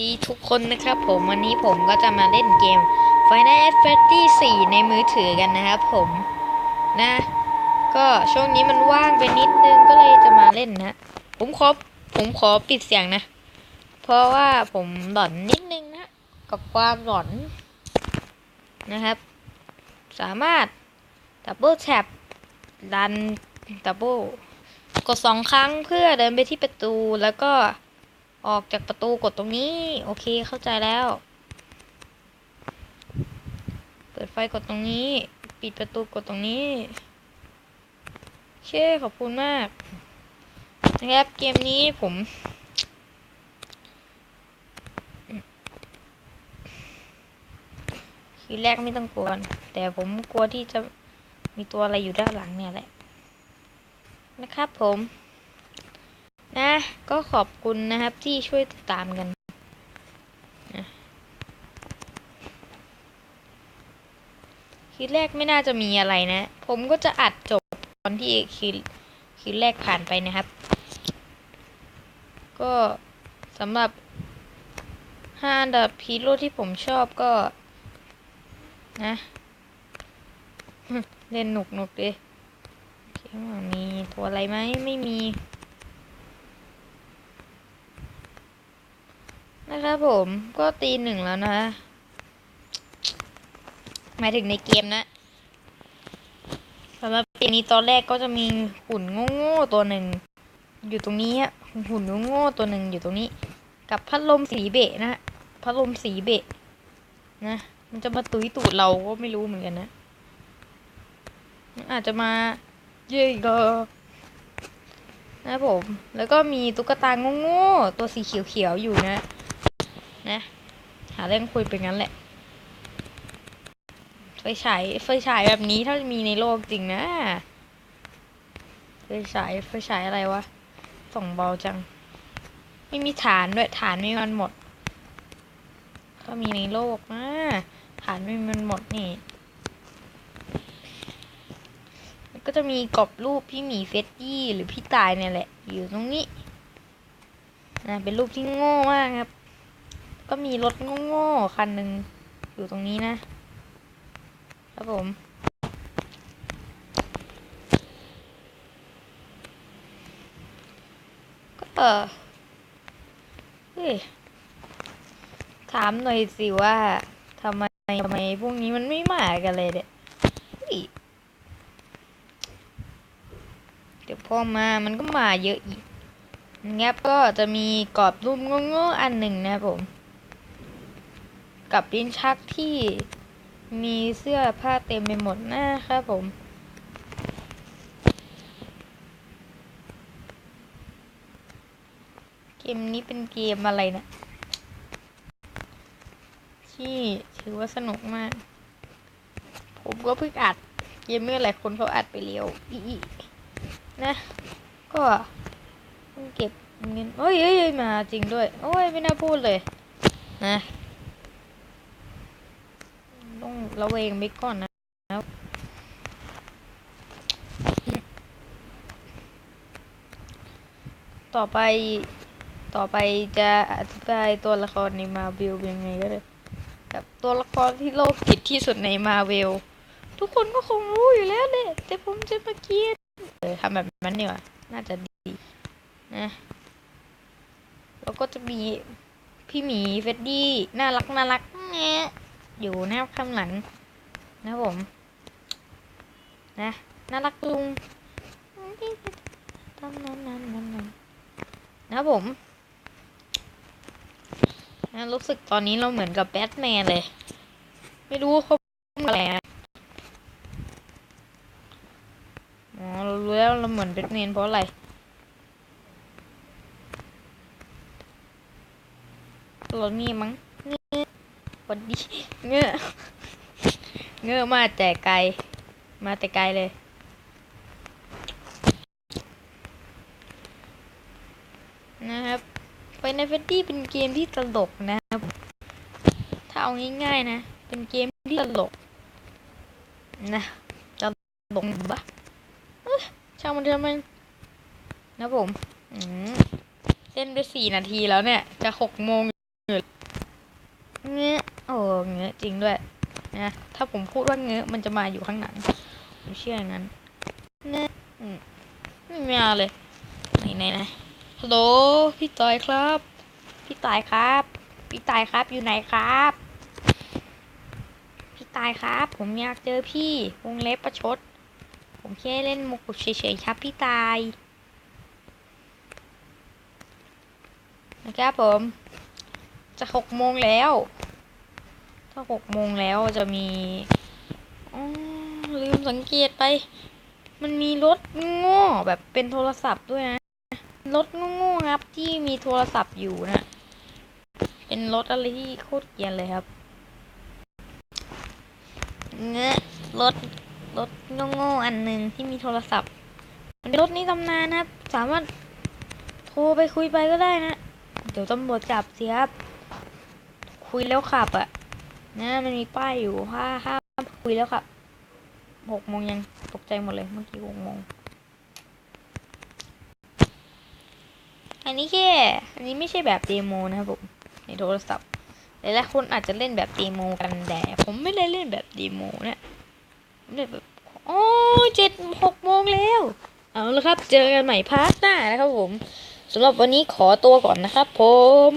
ดีทุกคนนะครับผมวันนี้ผมก็จะมาเล่นเกม Final Fantasy 4ในมือถือกันนะครับผมนะ ก็ช่วงนี้มันว่างไปนิดนึงก็เลยจะมาเล่นนะ ผมขอผมขอปิดเสียงนะ เพราะว่าผมหลอนนิดนึงนะกับความหลอนนะครับ สามารถดับเบิลแท็บดันดับเบิลกดสองครั้งเพื่อเดินไปที่ประตูแล้วก็ ออกจากประตูกดตรงนี้ โอเคเข้าใจแล้ว เปิดไฟกดตรงนี้ ปิดประตูกดตรงนี้ เช่ขอบคุณมาก นะครับเกมนี้ผม ทีแรกไม่ต้องกลัวแต่ผมกลัวที่จะมีตัวอะไรอยู่ด้านหลังเนี่ยแหละ นะครับผม นะ ก็ขอบคุณนะครับที่ช่วยติดตามกันคลิปแรกไม่น่าจะมีอะไรนะ ผมก็จะอัดจบตอนที่คลิปคลิปแรกผ่านไปนะครับ ก็สำหรับห้าอันดับพีโร่ที่ผมชอบก็ นะเล่นหนุกหนุกดิมีตัวอะไรไหมไม่มี นะ ครับผมก็ตีหนึ่งแล้วนะหมายถึงในเกมนะสำหรับเกมนี้ตอนแรกก็จะมีหุ่นโง่ๆตัวหนึ่ง อยู่ตรงนี้หุ่นโง่ๆตัวหนึ่งอยู่ตรงนี้ กับพัดลมสีเบะนะพัดลมสีเบะนะมันจะมาตุยตูดเราก็ไม่รู้เหมือนกันนะมันอาจจะมาเย่ก็นะผม แล้วก็มีตุ๊กตาโง่ๆตัวสีเขียวๆอยู่นะ นะ หาเรื่องคุยไปงั้นแหละ ไฟฉายไฟฉายแบบนี้ถ้ามีในโลกจริงนะ ไฟฉายไฟฉายอะไรวะ ส่องเบาจัง ไม่มีฐานด้วยฐานไม่มันหมดถ้ามีในโลกนะฐานไม่มันหมดนี่ก็จะมีกรอบรูปพี่หมีเฟสตี้หรือพี่ตายเนี่ยแหละ อยู่ตรงนี้นะเป็นรูปที่โง่มากครับ ก็มีรถโง่ๆคันหนึ่งอยู่ตรงนี้นะ ครับผม ก็เฮ้ยถามหน่อยสิว่าทำไมทำไมพวกนี้มันไม่มากันเลยเนี่ยเฮ้ยเดี๋ยวพอมามันก็มาเยอะอีกงับก็จะมีกรอบรูปโง่ๆอันหนึ่งนะครับผม กับลิ้นชักที่มีเสื้อผ้าเต็มไปหมดหน้าครับผม เกมนี้เป็นเกมอะไรนะที่ถือว่าสนุกมาก ผมก็เพิ่งอัด เกมเมื่อหลายคนเขาอัดไปเร็วอีนะ ก็เพิ่งเก็บเงินโอ้ยเอ้ยเอ้ยมาจริงด้วย โอ้ยไม่น่าพูดเลย นะ ต้องระเวงไปก่อนนะต่อไปต่อไปจะอธิบายตัวละครในมาเวลยังไงก็เลยแบบตัวละครที่โลกจิตที่สุดในมาเวลทุกคนก็คงรู้อยู่แล้วเนี่ยแต่ผมจะมาเกียนเออทำแบบนั้นดีกว่าน่าจะดีนะแล้วก็จะมีพี่หมีเฟดดี้น่ารักน่ารักแงะ อยู่หน้าข้างหลังนะผม นะน่ารักลุงนะผมนะรู้สึกตอนนี้เราเหมือนกับแบทแมนเลย ไม่รู้ว่าเขาอะไรนะอ๋อเรารู้แล้วเราเหมือนแบทแมนเพราะอะไรเรานี่มั้ง วันดีเงื้อเงื้อมาแต่ไกล มาแต่ไกลเลย นะครับไปในเฟดดี้เป็นเกมที่ตลกนะครับ ถ้าเอาง่ายๆนะ เป็นเกมที่ตลก นะตลกบะช่างมันเถอะมันนะผมเล่นไปสี่นาทีแล้วเนี่ย จะหกโมงเงอะโอ้เงื้อจริงด้วยนะถ้าผมพูดว่าเงื้อมันจะมาอยู่ข้างหลังผมเชื่ออย่างนั้นเงอะอืมไม่เอาเลยไหนไหนไหนฮัลโหลพี่ตายครับ พี่ตายครับ พี่ตายครับอยู่ไหนครับ พี่ตายครับ ผมอยากเจอพี่วงเล็บประชด ผมแค่เล่นมุกเฉยๆครับ พี่ตายนะครับผม จะหกโมงแล้ว ถ้าหกโมงแล้วจะมีอ๋อลืมสังเกตไป มันมีรถโง่แบบเป็นโทรศัพท์ด้วยนะ รถโง่ๆครับที่มีโทรศัพท์อยู่นะ เป็นรถอะไรที่โคตรเกียนเลยครับเงะรถรถโง่ๆอันหนึ่งที่มีโทรศัพท์ มันเป็นรถนี้ตำนานนะครับสามารถโทรไปคุยไปก็ได้นะ เดี๋ยวตำรวจจับสิครับ คุยแล้วขับอะ่ะ นะมันมีป้ายอยู่ห้าห้ามคุยแล้วขับหกโมงยังตกใจหมดเลยเมื่อกี้หกโมงอันนี้แค่อันนี้ไม่ใช่แบบเดโมนะครับผมในโทรศัพท์หลายๆคนอาจจะเล่นแบบเดโมกันแต่ผมไม่ได้เล่นแบบเดโมนะผมเล่นแบบโอ้เจ็ดหกโมงแล้วเอาละครับ เจอกันใหม่พาร์ทหน้านะครับผมสำหรับวันนี้ขอตัวก่อนนะครับผม